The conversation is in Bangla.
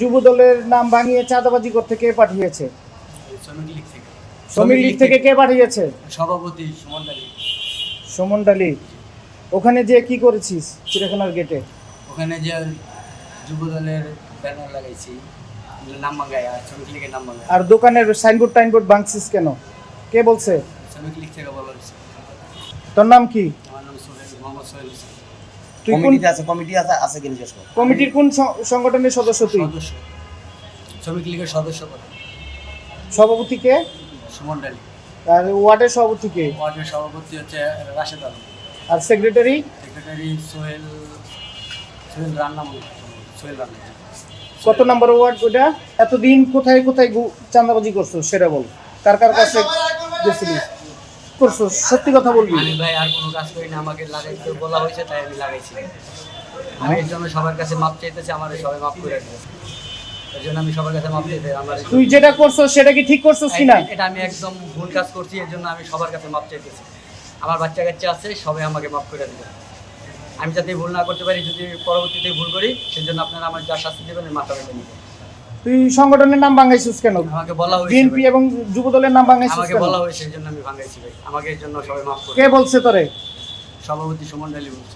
যুব দলের নাম ভাঙিয়ে চাঁদাবাজি করতে কে পাঠিয়েছে? শ্রমিক লীগ থেকে কে পাঠিয়েছে? সভাপতি সুমন ডালি ওখানে যে কি করেছিস চিড়িয়াখানার গেটে? ওখানে যে যুব দলের ব্যানার লাগাইছি নাম মাঙ্গাই আর শ্রমিক লীগের নাম মাঙ্গাই আর দোকানের সাইনবোর্ড টাইনবোর্ড ভাঙছিস কেন? কে বলছে? শ্রমিক লীগ থেকে বলা হয়েছে। তোর নাম কি? আমার নাম সোহেল মোহাম্মদ সোহেল হোসেন। তুই কোন কমিটিতে আছে কমিটি আছে আছে কিনা জিজ্ঞেস করো। কমিটির কোন সংগঠনের সদস্য তুই? সদস্য। শ্রমিক লীগের সদস্য পদ সভাপতি কে? সুমন ডালি আর ওয়ার্ডের সভাপতি কে? ওয়ার্ডের সভাপতি হচ্ছে রাশেদ আলম। আর সেক্রেটারি? সেক্রেটারি সোহেল সোহেল রান্না সোহেল রান্না। কত নম্বর ওয়ার্ড ওটা এতদিন কোথায় কোথায় চাঁদাবাজি করছ সেটা বল। কার কার কাছে গেছিলিস? করছ? সত্যি কথা বলবি? আমি ভাই আর কোনো কাজ করি না আমাকে লাগাইতে বলা হয়েছে তাই আমি লাগাইছি। আমি এর জন্য সবার কাছে মাপ চাইতেছি আমার সবাই মাপ করে দিবে। এর জন্য আমি সবার কাছে মাপ চাইতে আমার তুই যেটা করছ সেটা কি ঠিক করছ কিনা? এটা আমি একদম ভুল কাজ করছি এর জন্য আমি সবার কাছে মাপ চাইতেছি। আমার বাচ্চা কাচ্চা আছে সবাই আমাকে মাপ করে দেবে। আমি যাতে ভুল না করতে পারি যদি পরবর্তীতে ভুল করি সেজন্য আপনারা আমার যা শাস্তি দেবেন আমি মাথা রেখে নেবেন তুই সংগঠনের নাম ভাঙাইছিস কেন? আমাকে বলা হয়েছে বিএনপি এবং যুব দলের নাম ভাঙাইছিস আমাকে বলা হয়েছে এই জন্য আমি ভাঙাইছি ভাই। আমাকে এর জন্য সবাই মাফ করে কে বলছে তোরে? সভাপতি সুমন ডালি বলছে